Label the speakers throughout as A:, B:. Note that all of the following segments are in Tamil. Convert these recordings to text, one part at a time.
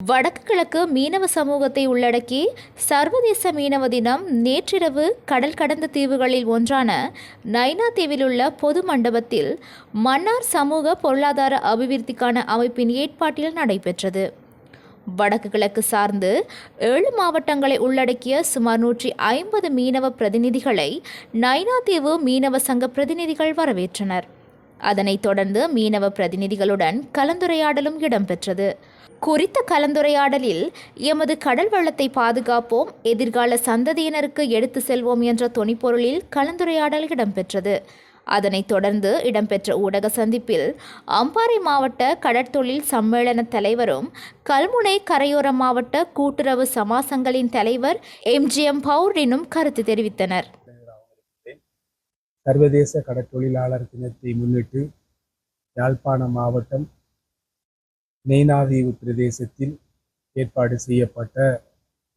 A: வடக்கு கிழக்கு மீனவ சமூகத்தை உள்ளடக்கி சர்வதேச மீனவ தினம் நேற்றிரவு கடல் கடந்த தீவுகளில் ஒன்றான நைனா தீவிலுள்ள பொது மண்டபத்தில் மன்னார் சமூக பொருளாதார அபிவிருத்திக்கான அமைப்பின் ஏற்பாட்டில் நடைபெற்றது. வடக்கு கிழக்கு சார்ந்து ஏழு மாவட்டங்களை உள்ளடக்கிய சுமார் நூற்றி ஐம்பது மீனவ பிரதிநிதிகளை நைனா தீவு மீனவ சங்க பிரதிநிதிகள் வரவேற்றனர். அதனைத் தொடர்ந்து மீனவ பிரதிநிதிகளுடன் கலந்துரையாடலும் இடம்பெற்றது. குறித்த கலந்துரையாடலில் எமது கடல் வளத்தை பாதுகாப்போம் எதிர்கால சந்ததியினருக்கு எடுத்து செல்வோம் என்ற துணிப்பொருளில் கலந்துரையாடல் இடம்பெற்றது. அதனைத் தொடர்ந்து இடம்பெற்ற ஊடக சந்திப்பில் அம்பாறை மாவட்ட கடற்தொழில் சம்மேளன தலைவரும் கல்முனை கரையோர மாவட்ட கூட்டுறவு சமாசங்களின் தலைவர் எம்ஜிஎம் பவுரினும் கருத்து தெரிவித்தனர்.
B: சர்வதேச கடற்தொழிலாளர் தினத்தை முன்னிட்டு யாழ்ப்பாண மாவட்டம் நெய்னாதீவு பிரதேசத்தில் ஏற்பாடு செய்யப்பட்ட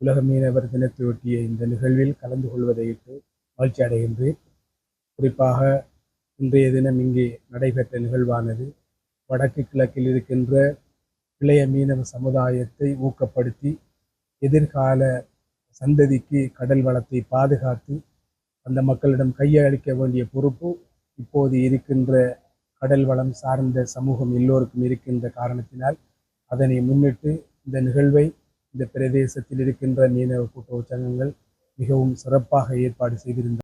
B: உலக மீனவர் தினத்தையொட்டிய இந்த நிகழ்வில் கலந்து கொள்வதையிட்டு மகிழ்ச்சி அடைகின்றேன். குறிப்பாக இன்றைய தினம் இங்கே நடைபெற்ற நிகழ்வானது வடக்கு கிழக்கில் இருக்கின்ற இளைய மீனவ சமுதாயத்தை ஊக்கப்படுத்தி எதிர்கால சந்ததிக்கு கடல் வளத்தை பாதுகாத்து அந்த மக்களிடம் கையளிக்க வேண்டிய பொறுப்பு இப்போது இருக்கின்ற கடல் வளம் சார்ந்த சமூகம் எல்லோருக்கும் இருக்கின்ற காரணத்தினால் அதனை முன்னிட்டு இந்த நிகழ்வை இந்த பிரதேசத்தில் இருக்கின்ற மீனவ கூட்டுறவு சங்கங்கள் மிகவும் சிறப்பாக ஏற்பாடு செய்திருந்தார்